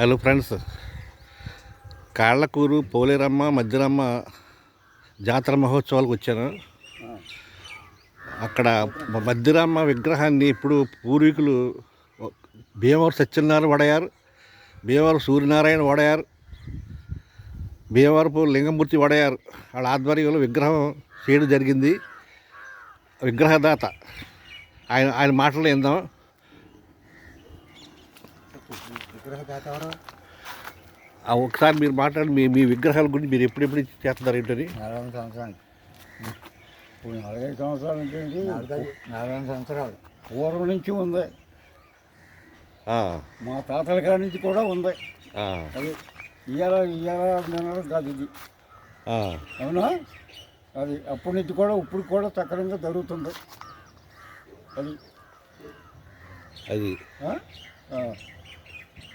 Hello friends. Kallakuru Poleramma Madhyaramma జాతర మహోత్సవాలకు వచ్చాను. అక్కడ మధ్యరమ్మ విగ్రహాన్ని ఇప్పుడు పూర్వీకులు భీమవరం సత్యనారాయణ వడయారు భీమవరం సూర్యనారాయణ వడయారు భీమవరపు లింగమూర్తి వడయారు వాళ్ళ ఆధ్వర్యంలో విగ్రహం చేయడం జరిగింది. విగ్రహదాత. ఆయన ఆయన మాటలు విందాం. విగ్రహదాత ఎవరు ఒకసారి మీరు మాట్లాడి మీ మీ విగ్రహాల గురించి మీరు ఎప్పుడెప్పుడు చేస్తున్నారు ఏంటని? నలభై సంవత్సరాలు. ఇప్పుడు నలభై సంవత్సరాలు ఏంటి? నలభై సంవత్సరాలు. పూర్వం నుంచి ఉంది. మా తాతల కాడి నుంచి కూడా ఉంది. అది ఇవాళ ఇవాళ నిన్న కాదు ఇది. అవునా? అది అప్పటి నుంచి కూడా ఇప్పుడు కూడా సక్రమంగా జరుగుతుంది. అది. అది.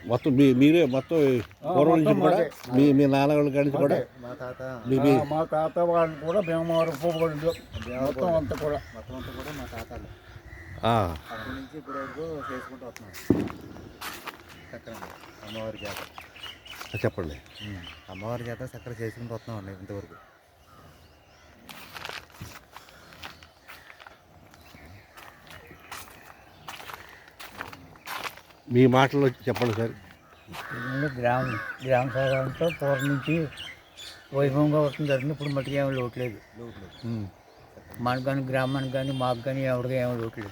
మొత్తం మీ మీరే మొత్తం పూర్వం నుంచి కూడా. మీ మీ నాన్నగారి కాడి కూడా మా తాత. మీ తాత వాళ్ళు కూడా భీమవరం పోగొండు మొత్తం అంతా కూడా. మొత్తం అంతా కూడా మా తాతలు. ఆ, అప్పటి నుంచి వరకు చేసుకుంటూ వస్తున్నాం. సక్రంగా అమ్మవారి జాతర. చెప్పండి. అమ్మవారి జాతర సక్కర చేసుకుంటూ వస్తున్నాం అండి ఇంతవరకు. మీ మాటల్లో చెప్పండి సార్. గ్రామ గ్రామ సభతో పూర్వం నుంచి వైభవంగా వస్తుంది జరిగింది. ఇప్పుడు మట్టుకు ఏమీ లోట్లేదు. మనకు కానీ గ్రామానికి కానీ మాకు కానీ ఎవరికి ఏమీ లోట్లేదు.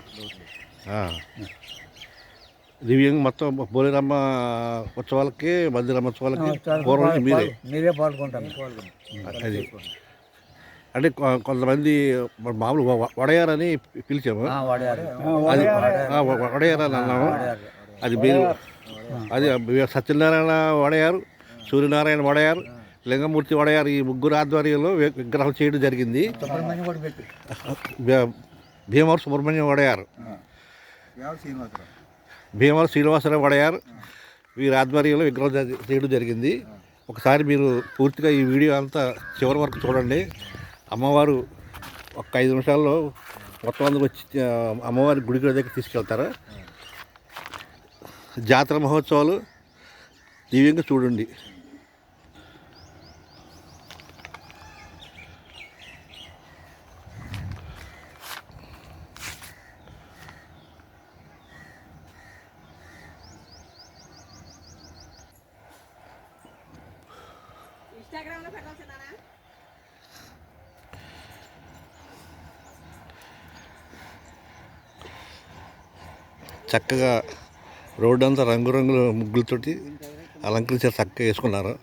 దివ్యంగా మొత్తం పోలేరమ్మ ఉత్సవాలకి మందిరమ్మ ఉత్సవాలకి పూర్వం మీరే? మీరే పాల్గొంటాం. అది. అంటే కొంతమంది మామూలు వడయారని పిలిచాము. వడయారని అన్నాము. అది మీరు అది సత్యనారాయణ వడయారు సూర్యనారాయణ వడయారు లింగమూర్తి వడయారు ఈ ముగ్గురు ఆధ్వర్యంలో విగ్రహం చేయడం జరిగింది. భీమవరం సుబ్రహ్మణ్యం వడయారు భీమవరం శ్రీనివాసరావు వడయారు వీరి ఆధ్వర్యంలో విగ్రహం చేయడం జరిగింది. ఒకసారి మీరు పూర్తిగా ఈ వీడియో అంతా చివరి వరకు చూడండి. అమ్మవారు ఒక ఐదు నిమిషాల్లో మొత్తం అందరికి వచ్చి అమ్మవారి గుడి దగ్గర తీసుకెళ్తారు? జాతర మహోత్సవాలు దివ్యంగా చూడండి. ఇన్స్టాగ్రామ్లో చక్కగా రోడ్డు అంతా రంగురంగుల ముగ్గులతోటి అలంకరించారు చక్కగా వేసుకున్నారు.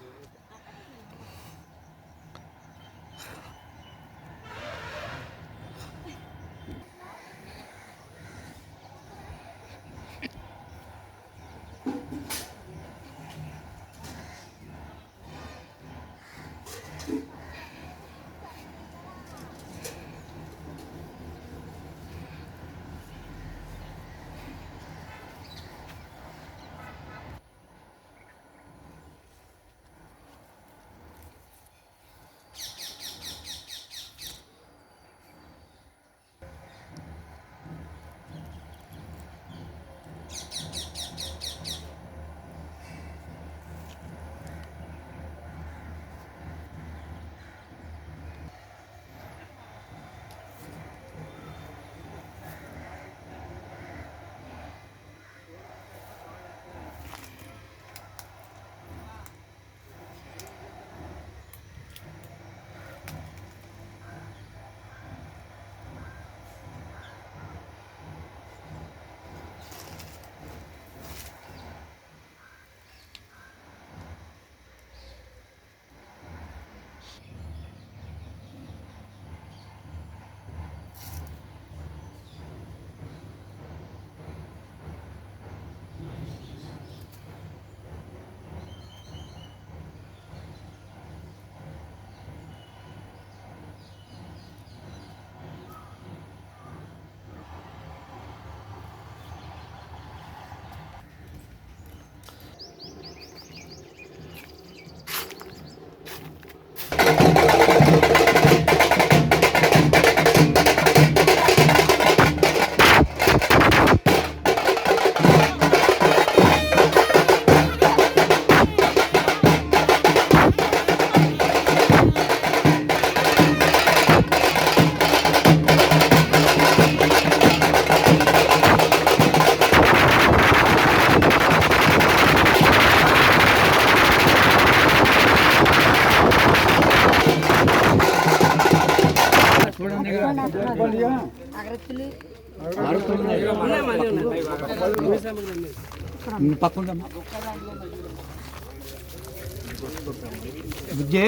బుజ్జే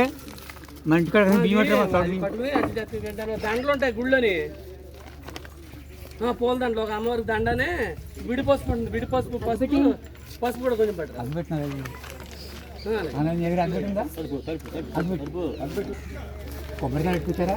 మన ఇంటికాడ. దండలు ఉంటాయి గుళ్ళోని. ఆ, పూల దండలు ఒక అమ్మవారికి దండనే విడి పసుపు ఉంటుంది విడి పసుపు పసుపు పసుపు కూడా కొంచెం పట్టరా? అది కొబ్బరికాయ పెట్టుకుంటారా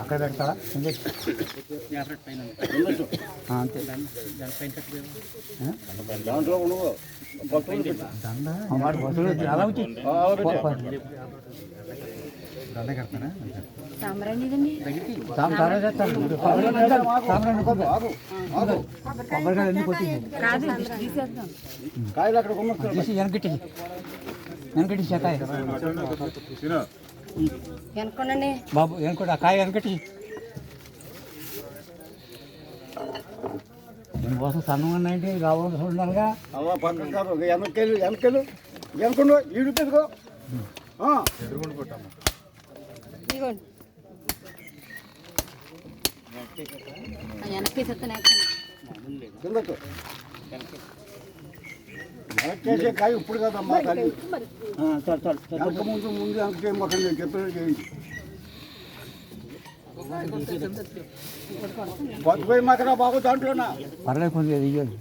అక్కడ పెడతారా అంతే. కొబ్బరికాయలు ఎందుకు కాయలు అక్కడ వెనకట్టి వెనకట్టి చెకాయ వెనుకోండి బాబు వెనకటి ఆ కాయ వెనకట్టి దీనికోసం సన్నంగా ఉన్నాయంటే కావాలి చూడాలిగా వెనకెళ్ళు వెనకెళ్ళు వెనకుండా ఈడు పెట్టుకో ఇదిగోండి. వెనక్కి చెప్తాను కిందకు. వెనకేసే కాయ ఇప్పుడు కదమ్మా తల్లి వెనక ముందు ముందు వెనక చేయమాకండి నేను చెప్పినట్టు చేయండి పట్టుపోయి మాకరా బాబు దాంట్లోనా పర్లేదు కొంచెం ఇయ్యాలి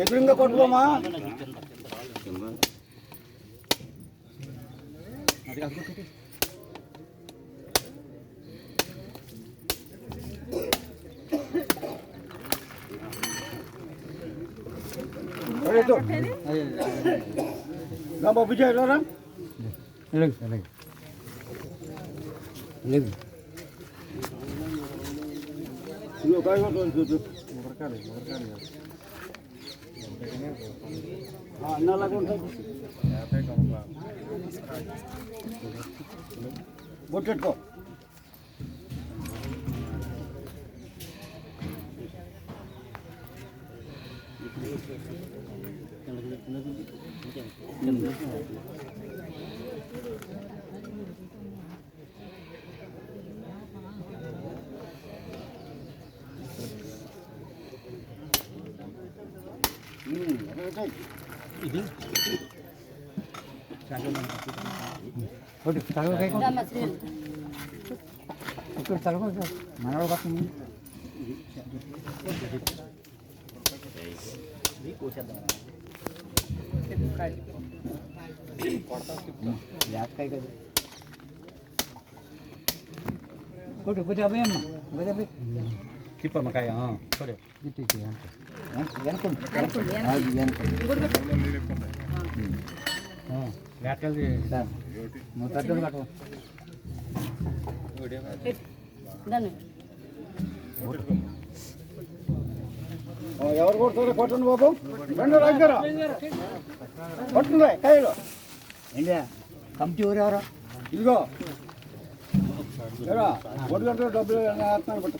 ఎదురుగా కొట్టుకోమా itu. Napa bijak orang? Leng, leng. Leng. Dulu kau itu duduk, mereka nih, mereka. Ah, nala kau tak. Botet kok. ఇది ఒకటి తలకాయ ఇక్కడ తలకాయ మనవాడు పక్కన జాతకాయ కదా కొట్టు ಕೊಟ್ಟು ಬುಜಾಬೇ ಅಮ್ಮ ಬುಜಾಬೇ ತಿಪ್ಪಮ್ಮ ಕಾಯ ಹಾಂ ಕೊಡಿ ಇಟ್ಟಿದ್ದೀಯ ಎನ್ಕೊಂಡು ಹಾಂ ಯಾಕಲ್ರಿ ಸರ್ ಮೂವತ್ತೈದು ಕಟ್ಟು ಹೊಡಿಯೋ ఎవరు కొడుతారో కొట్టండి బాబు. రెండు దగ్గర కొట్టుందా కాయలు. ఏంటా? కమిటీ ఊరు ఎవరు? ఇదిగో. ఒడ్డు గంటలు డబ్బులు వేస్తున్నాను పట్టు.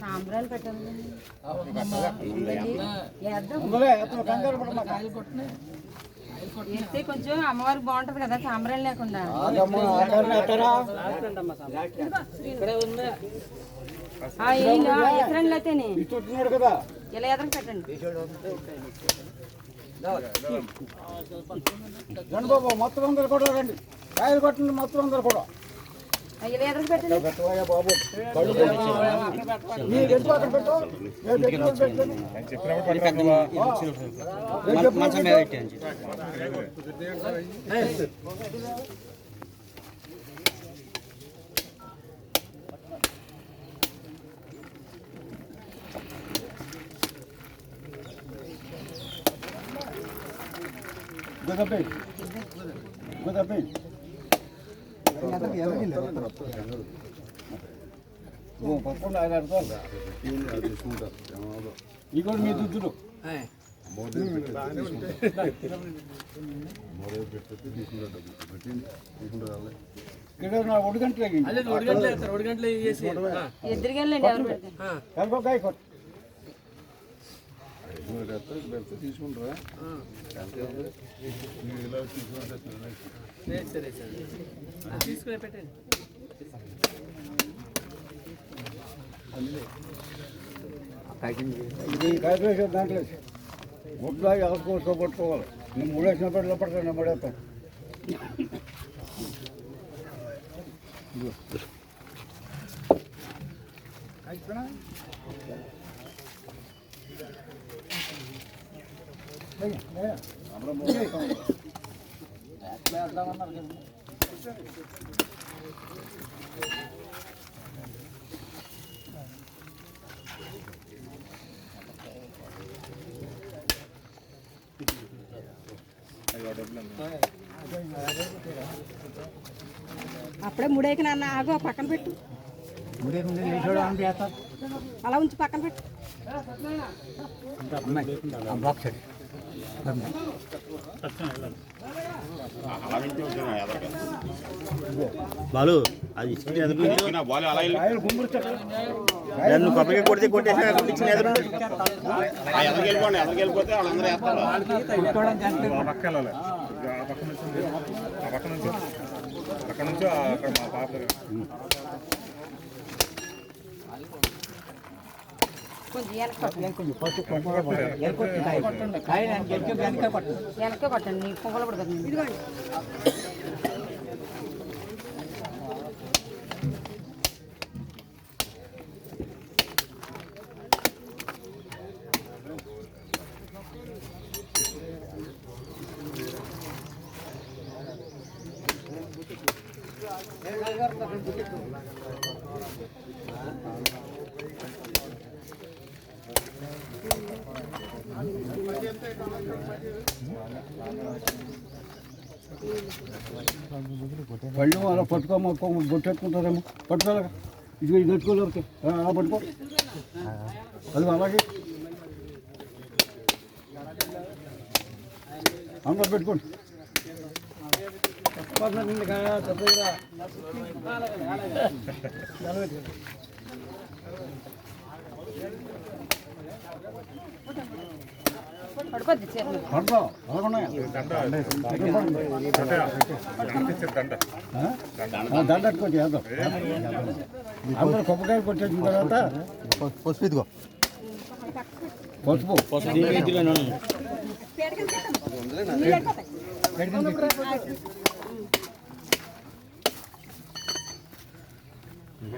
సాంబ్రాలు పెట్టాలి కొంచెం అమ్మవారికి బాగుంటది కదా సాంబ్రాలు లేకుండా. ఎసరండి అయితేనే. ఇలా ఎదరికి పెట్టండి. రండి బాబు మొత్తం అందరు కూడా రండి. కాయలు కొట్టండి మొత్తం అందరు కూడా. మంచం మీద పెట్టండి Good up, good up, good up. ఇంకోటి మీ దుద్దులు ఒడి గంటలు ఒడి గంటలు ఒడి గంటలు ఎవరు పెడతారు కొట్టు సరే సరే సరే ఆ, తీసుకుని పెట్టండి ఇది కాయపేసే దాంట్లో గుడ్లా ఎవరికోసం పట్టుకోవాలి నేను మూడేసిన పెట్టలో పడతాను మూడేస్తాను ముడేకి నాన్న ఆగు పక్కన పెట్టు. అలా ఉంచి పక్కన పెట్టు. బాలు అది ఇచ్చిన ఎదురు నుంచి కాయలు గుంపురు నువ్వు కొబ్బరికి కొడితే కొట్టేసిన ఇచ్చిన ఎదురు కొంచెం వెనక వెనక కొట్టండి నీ పొగలు పడుతుంది పళ్ళు అలా పట్టుకోమో బొట్టెట్టుకుంటారేమో పట్టుకోలేక ఇది ఇది కట్టుకోలేకపోతే అలా పట్టుకో అది అలాగే అందులో పెట్టుకోండి పడుకోద్ది చీర పడతా అలాగున్నాయా దండ పెట్టుకోండి వేద్దాం అందరూ కొబ్బరికాయలు కొట్టేసిన తర్వాత పసుపు ఇదిగో. పసుపు. పసుపు.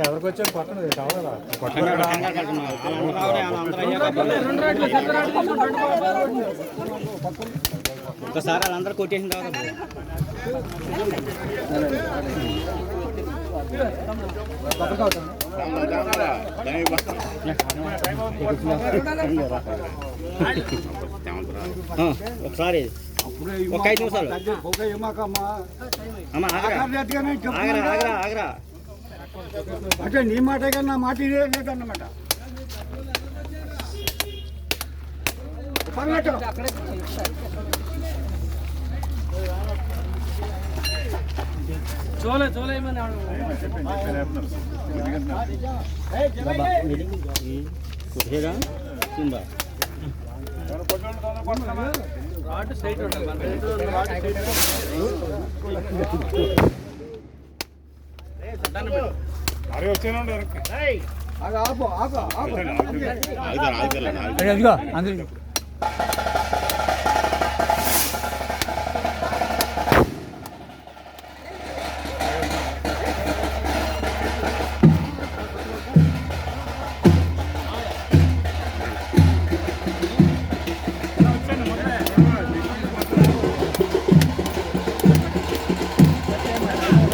ఎవరికి వచ్చారు లాస్ట్ని కొడదాం ఒకసారి వాళ్ళందరూ కొట్టేసిన తర్వాత ఒకసారి. ఒక ఐదు నిమిషాలు. అంటే నీ మాట కన్నా మాట ఇదే లేదన్నమాట. పర్లేదు. చోలే చోలే ఏమని కొట్టేదా తిందా రాడ్ ఉన్న రాడ్ స్ట్రైట్ ఆగు, ఆపు. ఆగు. అదిగో అందరూ